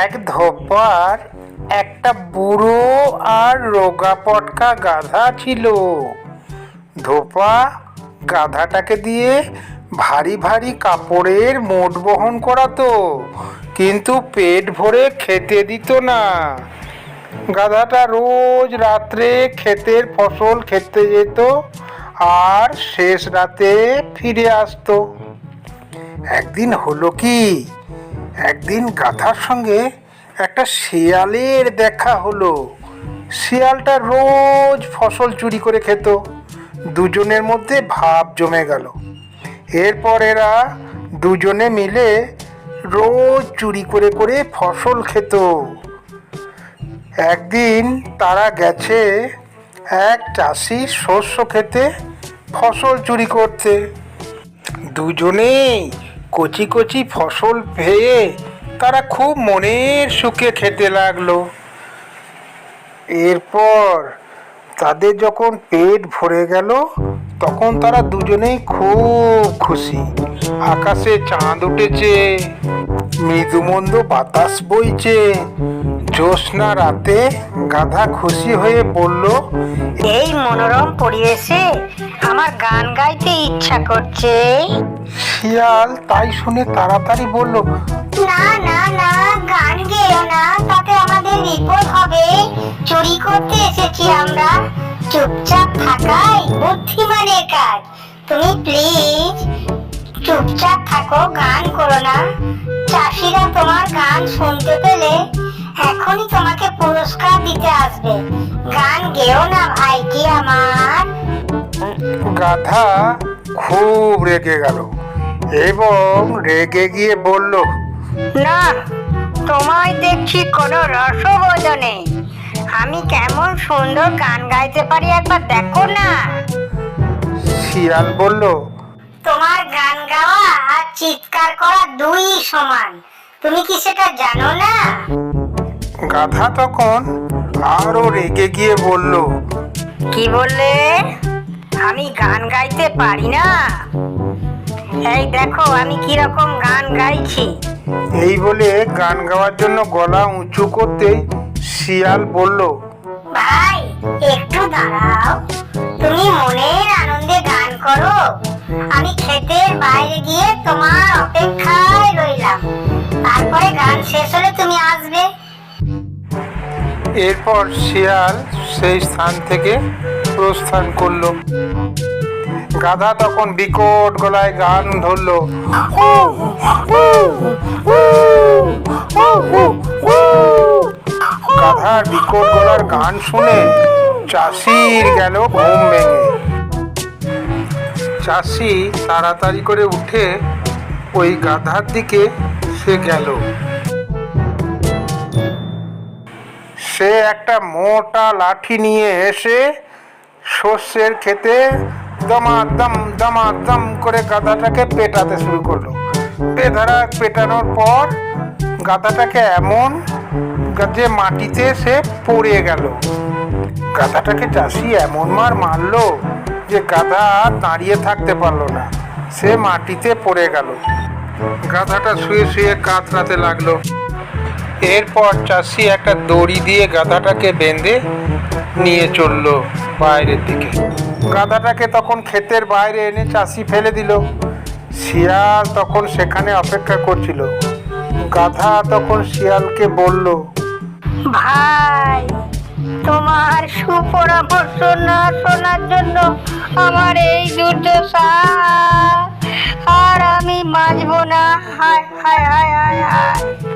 এক ধোপার, একটা বুড়ো আর রোগা পটকা গাধা ছিল। ধোপা গাধাটাকে দিয়ে ভারী ভারী কাপড়ের মোট বহন করাতো, কিন্তু পেট ভরে খেতে দিত না। গাধাটা রোজ রাত্রে ক্ষেতের ফসল খেতে যেত আর শেষ রাতে ফিরে আসতো। একদিন হলো কি একদিন গাধার সঙ্গে একটা শিয়ালের দেখা হলো। শিয়ালটা রোজ ফসল চুরি করে খেত। দুজনের মধ্যে ভাব জমে গেল। এরপর এরা দুজনে মিলে রোজ চুরি করে করে ফসল খেত। একদিন তারা গেছে এক চাষি শস্য খেতে, ফসল চুরি করতে। দুজনেই কচি কচি ফসল পেয়ে তারা খুব মনের সুখে খেতে লাগল। এরপর তাদের যখন পেট ভরে গেল, তখন তারা দুজনেই খুব খুশি। আকাশে চাঁদ উঠেছে, মৃদুমন্দ বাতাস বইছে। জ্যোৎস্না রাতে গাধা খুশি হয়ে বলল, এই মনোরম পরিবেশে আমার গান গাইতে ইচ্ছা করছে। শিয়াল তাই শুনে তাড়াতাড়ি বলল না না না গান গেও না তাতে আমাদের বিপদ হবে। চুরি করতে এসেছি আমরা। চুপচাপ থাকাই বুদ্ধিমানের কাজ। তুমি প্লিজ চুপচাপ থাকো গান করো না। চাষিরা তোমার গান শুনতে পেলে এখনই তোমাকে পুরস্কার দিতে আসবে। গান গেও না ভাইটি আমার। গাধা খুব রেগে গেল এবং রেগে গিয়ে বলল না তোমায় দেখছি কোনো রসবোধ নেই। আমি কেমন সুন্দর গান গাইতে পারি একবার দেখো না। শিয়াল বলল তোমার গান গাওয়া আর চিৎকার করা দুই সমান। তুমি কি সেটা জানো না? গাধা তখন আরও রেগে গিয়ে বলল কি বললে? আমি গান গাইতে পারি না। এই দেখো আমি কি রকম গান গাইছি। এই বলে গান গাওয়ার জন্য গলা উঁচু করতেই শিয়াল বলল ভাই একটু দাঁড়াও। তুমি মনের আনন্দে গান করো। আমি ক্ষেতের বাইরে গিয়ে তোমার অপেক্ষায় রইলাম। তারপরে গান শেষ হলে তুমি আসবে। এরপর শিয়াল সেই স্থান থেকে প্রস্থান করল। গাধা তখন বিকট গলায় গান ধরলো। গাধার বিকট গলার গান শুনে চাষির গেল ঘুম ভেঙে। চাষি তাড়াতাড়ি করে উঠে ওই গাধার দিকে সে গেল। সে একটা মোটা লাঠি নিয়ে এসে শস্যের খেতে দমাদম দমাদম করে গাধাটাকে পেটাতে শুরু করল। বেধারা পেটানোর পর গাধাটাকে এমন যে মাটিতে সে পড়ে গেল। গাধাটাকে চাষি এমন মার মারলো যে আর দাঁড়িয়ে থাকতে পারল না। সে মাটিতে পড়ে গেল। গাধাটা শুয়ে শুয়ে কাতরাতে লাগল। এরপর চাষি একটা দড়ি দিয়ে গাধাটাকে বেঁধে নিয়ে চলল। বাইরের দিকে। গাধাটাকে তখন ক্ষেতের বাইরে এনে চাষি ফেলে দিল। শিয়াল তখন সেখানে অপেক্ষা করছিল। গাধা তখন শিয়ালকে বলল, ভাই, তোমার সুপরামর্শ না শোনার জন্য আমার এই দুর্দশা আর আমি বাঁচবো না। হায় হায় হায় হায় হায়।